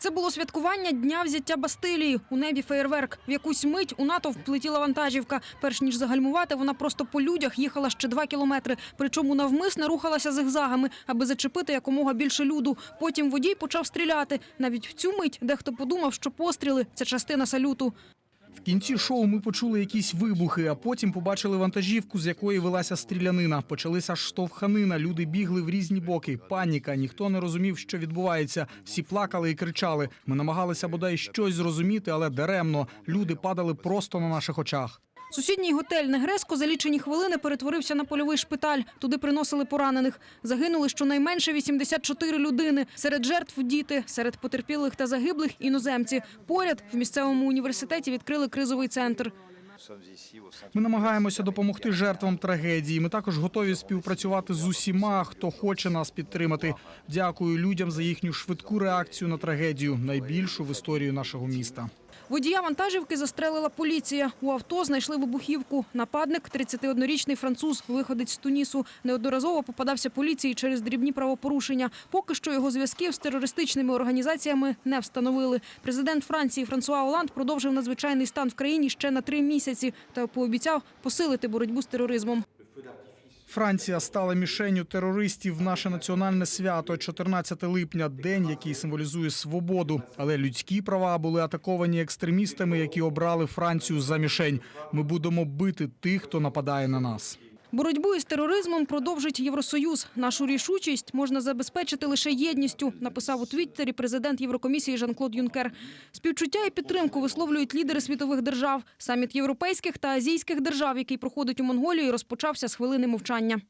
Це було святкування дня взяття Бастилії. У небі феєрверк. В якусь мить у НАТО вплетіла вантажівка. Перш ніж загальмувати, вона просто по людях їхала ще два кілометри. Причому навмисне рухалася зигзагами, аби зачепити якомога більше люду. Потім водій почав стріляти. Навіть в цю мить дехто подумав, що постріли це частина салюту. В кінці шоу ми почули якісь вибухи, а потім побачили вантажівку, з якої велася стрілянина. Почалися штовханина, люди бігли в різні боки. Паніка, ніхто не розумів, що відбувається. Всі плакали і кричали. Ми намагалися бодай щось зрозуміти, але даремно. Люди падали просто на наших очах. Сусідній готель Негреско за лічені хвилини перетворився на польовий шпиталь. Туди приносили поранених. Загинули щонайменше 84 людини. Серед жертв діти, серед потерпілих та загиблих іноземці. Поряд в місцевому університеті відкрили кризовий центр. Ми намагаємося допомогти жертвам трагедії. Ми також готові співпрацювати з усіма, хто хоче нас підтримати. Дякую людям за їхню швидку реакцію на трагедію, найбільшу в історії нашого міста. Водія вантажівки застрелила поліція. У авто знайшли вибухівку. Нападник – 31-річний француз, виходець з Тунісу. Неодноразово попадався поліції через дрібні правопорушення. Поки що його зв'язків з терористичними організаціями не встановили. Президент Франції Франсуа Оланд продовжив надзвичайний стан в країні ще на три місяці та пообіцяв посилити боротьбу з тероризмом. Франція стала мішенню терористів в наше національне свято 14 липня, день, який символізує свободу. Але людські права були атаковані екстремістами, які обрали Францію за мішень. Ми будемо бити тих, хто нападає на нас. Боротьбу із тероризмом продовжить Євросоюз. Нашу рішучість можна забезпечити лише єдністю, написав у Твіттері президент Єврокомісії Жан-Клод Юнкер. Співчуття і підтримку висловлюють лідери світових держав. Саміт європейських та азійських держав, який проходить у Монголії, розпочався з хвилини мовчання.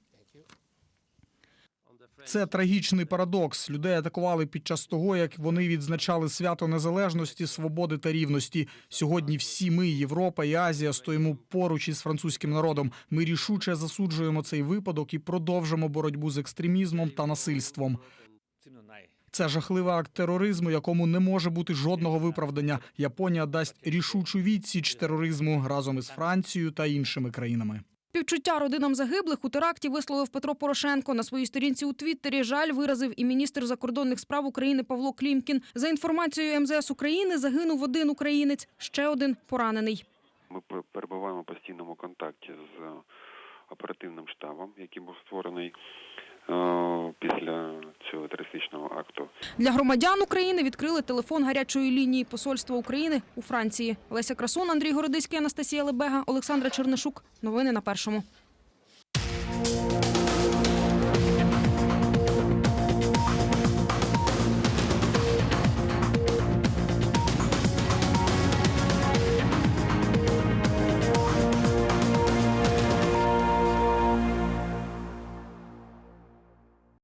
Це трагічний парадокс. Людей атакували під час того, як вони відзначали свято незалежності, свободи та рівності. Сьогодні всі ми, Європа і Азія, стоїмо поруч із французьким народом. Ми рішуче засуджуємо цей випадок і продовжимо боротьбу з екстремізмом та насильством. Це жахливий акт тероризму, якому не може бути жодного виправдання. Японія дасть рішучу відсіч тероризму разом із Францією та іншими країнами. Співчуття родинам загиблих у теракті висловив Петро Порошенко. На своїй сторінці у Твіттері жаль виразив і міністр закордонних справ України Павло Клімкін. За інформацією МЗС України, загинув один українець, ще один поранений. Ми пер- перебуваємо в постійному контакті з е, оперативним штабом, який був створений е, після цього терористичного акту. Для громадян України відкрили телефон гарячої лінії Посольства України у Франції. Леся Красун, Андрій Городиський, Анастасія Лебега, Олександра Чернишук. Новини на першому.